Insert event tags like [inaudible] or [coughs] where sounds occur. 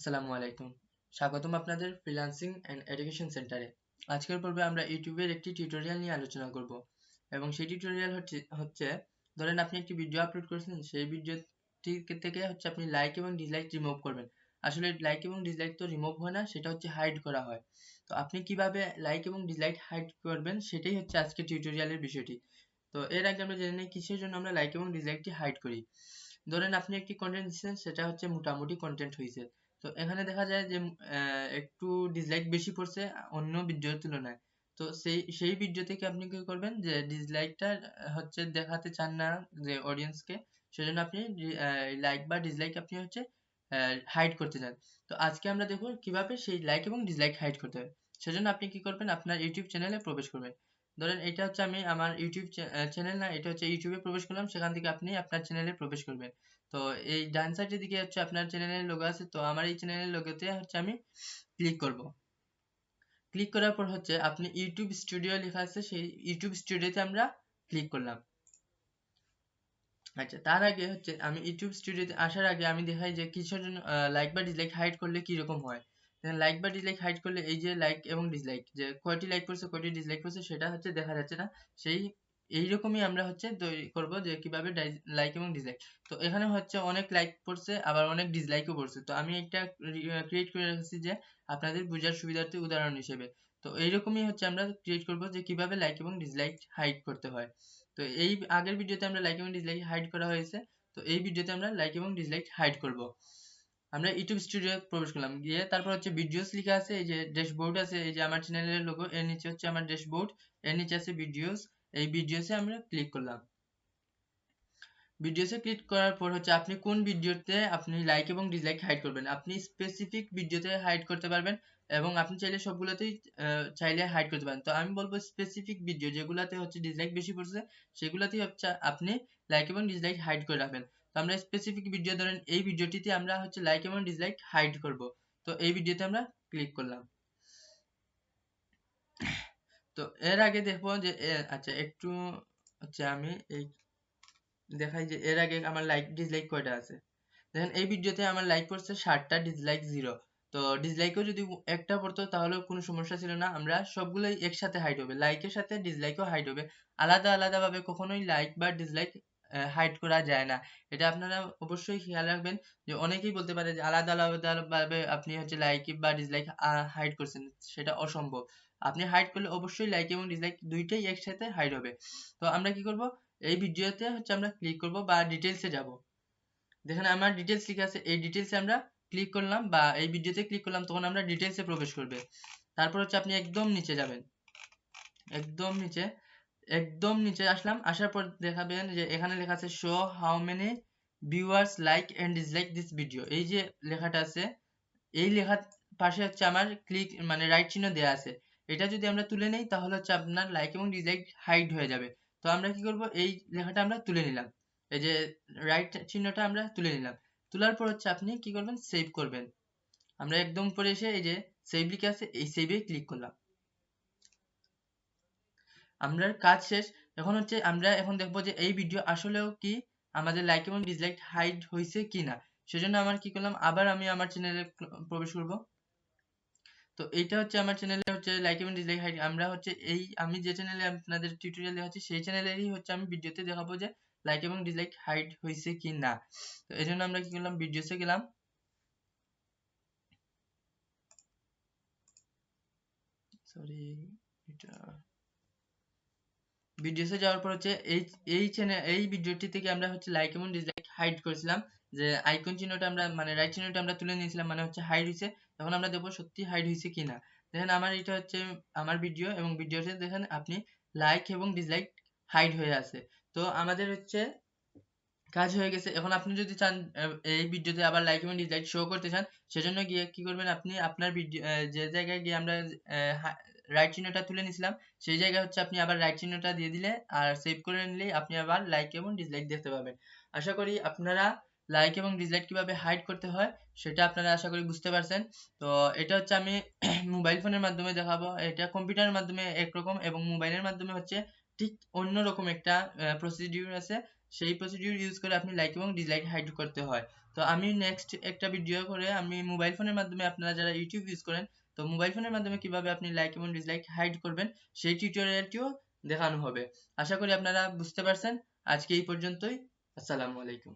আসসালামু আলাইকুম। স্বাগতম আপনাদের ফ্রিল্যান্সিং অ্যান্ড এডুকেশন সেন্টারে আজকের পর্বে আমরা ইউটিউবের একটি টিউটোরিয়াল নিয়ে আলোচনা করব। এবং সেই টিউটোরিয়াল হচ্ছে ধরেন আপনি একটি ভিডিও আপলোড করেছেন, সেই ভিডিওটি থেকে হচ্ছে আপনি লাইক এবং ডিসলাইক রিমুভ করবেন। আসলে লাইক এবং ডিসলাইক তো রিমুভ হয় না, সেটা হচ্ছে হাইড করা হয়। তো আপনি কীভাবে লাইক এবং ডিসলাইক হাইড করবেন, সেটাই হচ্ছে আজকের টিউটোরিয়ালের বিষয়টি। তো এর আগে আমরা জেনে নিই কিসের জন্য আমরা লাইক এবং ডিসলাইকটি হাইড করি। ধরেন আপনি একটি কন্টেন্ট দিচ্ছেন, সেটা হচ্ছে মোটামুটি কন্টেন্ট হয়েছে তো এখানে দেখা যায় যে একটু ডিসলাইক বেশি পড়ছে, অন্য ভিডিওর তুলনায়। তো সেই সেই ভিডিও থেকে আপনি কি করবেন যে ডিসলাইকটা হচ্ছে দেখাতে চান না যে অডিয়েন্সকে সেজন্য আপনি লাইক বা ডিসলাইক আপনি হচ্ছে হাইড করতে চান। তো আজকে আমরা দেখব কীভাবে সেই লাইক এবং ডিসলাইক হাইড করতে হবে সেজন্য আপনি কি করবেন, আপনার ইউটিউব চ্যানেলে প্রবেশ করবেন। ধরেন এটা হচ্ছে আমি আমার ইউটিউব চ্যানেল না, এটা হচ্ছে ইউটিউবে প্রবেশ করলাম, সেখান থেকে আপনি আপনার চ্যানেলে প্রবেশ করবেন। তো এই ডান সাইডের দিকে হচ্ছে আপনার চ্যানেলের লোগো আছে, তো আমার এই চ্যানেলের লোগোতে হচ্ছে আমি ক্লিক করব। ক্লিক করার পর হচ্ছে আপনি ইউটিউব স্টুডিও লেখা আছে, সেই ইউটিউব স্টুডিওতে আমরা ক্লিক করলাম। আচ্ছা তার আগে হচ্ছে আমি ইউটিউব স্টুডিওতে আসার আগে আমি দেখাই যে কিছুর জন্য লাইক বা ডিসলাইক হাইড করলে কি রকম হয় লাইক বা ডিসলাইক হাইড করলে এই যে লাইক এবং ডিসলাইক যে কয়টি লাইক করছে, কয়টি ডিসলাইক করছে সেটা হচ্ছে দেখা যাচ্ছে না। সেই এইরকমই আমরা হচ্ছে তৈরি করব যে কীভাবে লাইক এবং ডিসলাইক তো এখানে হচ্ছে অনেক লাইক পড়ছে, আবার অনেক ডিসলাইকও পড়ছে। তো আমি একটা ক্রিয়েট করে রেখেছি যে আপনাদের বোঝার সুবিধার্থে উদাহরণ হিসেবে। তো এইরকমই হচ্ছে আমরা ক্রিয়েট করব যে কীভাবে লাইক এবং ডিসলাইক হাইড করতে হয়। তো এই আগের ভিডিওতে আমরা লাইক এবং ডিসলাইক হাইড করা হয়েছে। তো এই ভিডিওতে আমরা লাইক এবং ডিসলাইক হাইড করব। আমরা ইউটিউব স্টুডিও প্রবেশ করলাম। গিয়ে তারপর হচ্ছে ভিডিওস লেখা আছে, এই যে ড্যাশবোর্ড আছে, এই যে আমার চ্যানেলের লোগো এর নিচে হচ্ছে আমার ড্যাশবোর্ড এর নিচে আছে ভিডিওস এই ভিডিওসে আমরা ক্লিক করলাম। ভিডিওসে ক্লিক করার পর হচ্ছে আপনি কোন ভিডিওতে আপনি লাইক এবং ডিসলাইক হাইড করবেন? আপনি স্পেসিফিক ভিডিওতে হাইড করতে পারবেন এবং আপনি চাইলে সবগুলোতেই চাইলে হাইড করতে পারেন। তো আমি বলব স্পেসিফিক ভিডিও যেগুলোতে হচ্ছে ডিসলাইক বেশি পড়ছে, সেগুলোতেই হচ্ছে আপনি লাইক এবং ডিসলাইক হাইড করে রাখবেন। তো আমরা স্পেসিফিক ভিডিও ধরেন, এই ভিডিওটিতে আমরা হচ্ছে লাইক এবং ডিসলাইক হাইড করব। তো এই ভিডিওতে আমরা ক্লিক করলাম। তো এর আগে দেখব যে আচ্ছা একটু হচ্ছে আমি এই দেখাই যে, এর আগে আমার লাইক ডিসলাইক কয়টা আছে? দেখেন, এই ভিডিওতে আমার লাইক পড়ছে ষাটটা ডিসলাইক জিরো তো ডিসলাইকও যদি একটা পড়তো, তাহলে কোনো সমস্যা ছিল না। আমরা সবগুলোই একসাথে হাইড হবে। লাইকের সাথে ডিসলাইকও হাইড হবে। আলাদা আলাদা ভাবে কখনোই লাইক বা ডিসলাইক হাইড করা যায় না। এটা আপনারা অবশ্যই খেয়াল রাখবেন যে, অনেকেই বলতে পারে যে, আলাদা আলাদা ভাবে আপনি হচ্ছে লাইক বা ডিসলাইক হাইড করছেন। সেটা অসম্ভব। আপনি হাইড করলে অবশ্যই লাইক এবং ডিসলাইক দুইটাই একসাথে হাইড হবে। তো আমরা কি করব? এই ভিডিওতে হচ্ছে আমরা ক্লিক করব বা ডিটেলসে যাব। দেখেন আমার ডিটেলস লেখা আছে, এই ডিটেলসে আমরা ক্লিক করলাম বা এই ভিডিওতে ক্লিক করলাম, তখন আমরা ডিটেলসে প্রবেশ করবে। তারপর হচ্ছে আপনি একদম নিচে যাবেন। একদম নিচে একদম নিচে আসলাম, আসার পর দেখাবেন যে এখানে লেখা আছে show how many viewers like and dislike this video এই যে লেখাটা আছে, এই লেখার পাশে হচ্ছে আমার ক্লিক মানে রাইট চিহ্ন দেওয়া আছে। এটা যদি আমরা তুলে নেই, তাহলে হচ্ছে আপনার লাইক এবং ডিসলাইক হাইড হয়ে যাবে। তো আমরা কি করব? এই লেখাটা আমরা তুলে নিলাম। এই যে রাইট চিহ্নটা আমরা তুলে নিলাম। তোলার পর হচ্ছে আপনি কি করবেন? সেভ করবেন। আমরা একদম পরে এসে এই যে সেভ লিখে আছে এই সেভে ক্লিক করলাম। আমরা কাজ শেষ। এখন হচ্ছে আমরা এখন দেখব যে এই ভিডিও আসলেও কি আমাদের লাইক এবং ডিসলাইক হাইড হয়েছে কিনা। সেজন্য আমার কি করলাম? আবার আমি আমার চ্যানেলে প্রবেশ করব। তো এইটা হচ্ছে আমার চ্যানেলে হচ্ছে লাইক এবং ডিসলাইক হাইড আমরা হচ্ছে এই, আমি যে চ্যানেলে আপনাদের টিউটোরিয়াল দেখাচ্ছি, সেই চ্যানেলেরই হচ্ছে আমি ভিডিওতে দেখাবো যে লাইক এবং ডিসলাইক হাইড হয়েছে কি না তো এই জন্য আমরা কি করলাম ভিডিওসে গেলাম। সরি এটা ভিডিওসে যাওয়ার পর হচ্ছে এই এই চ্যানেল এই ভিডিওটি থেকে আমরা হচ্ছে লাইক এবং ডিসলাইক হাইড করেছিলাম। যে আইকন চিহ্নটা আমরা মানে রাইট চিহ্নটা আমরা তুলে নিয়েছিলাম মানে হচ্ছে হাইড হয়েছে তখন আমরা দেখব সত্যি হাইড হয়েছে কিনা। দেখেন আমার এটা হচ্ছে আমার ভিডিও এবং ভিডিওতে দেখেন আপনি লাইক এবং ডিসলাইক হাইড হয়ে আছে। তো আমাদের হচ্ছে কাজ হয়ে গেছে। এখন আপনি যদি চান এই ভিডিওতে আবার লাইক এবং ডিসলাইক শো করতে চান, সেজন্য গিয়ে কি করবেন আপনি? আপনার ভিডিও যে জায়গায় গিয়ে আমরা রাইট চিহ্নটা তুলে নিছিলাম, সেই জায়গায় হচ্ছে আপনি আবার রাইট চিহ্নটা দিয়ে দিলে আর সেভ করে নিলেই আপনি আবার লাইক এবং ডিসলাইক দেখতে পাবেন। আশা করি আপনারা লাইক এবং ডিসলাইক কীভাবে হাইড করতে হয়, সেটা আপনারা আশা করি বুঝতে পারছেন। তো এটা হচ্ছে আমি [coughs] মোবাইল ফোনের মাধ্যমে দেখাবো। এটা কম্পিউটারের মাধ্যমে একরকম এবং মোবাইলের মাধ্যমে হচ্ছে ঠিক অন্যরকম একটা প্রসিডিউর আছে। সেই প্রসিডিউর ইউজ করে আপনি লাইক এবং ডিসলাইক হাইড করতে হয়। তো আমি next একটা video করে আমি phone এর মাধ্যমে আপনারা যারা ইউটিউব ইউজ করেন, তো মোবাইল ফোনের মাধ্যমে কীভাবে আপনি লাইক এবং ডিসলাইক হাইড করবেন, সেই tutorial টিও দেখানো হবে। আশা করি আপনারা বুঝতে পারছেন। আজকে এই পর্যন্তই। আসসালামু আলাইকুম।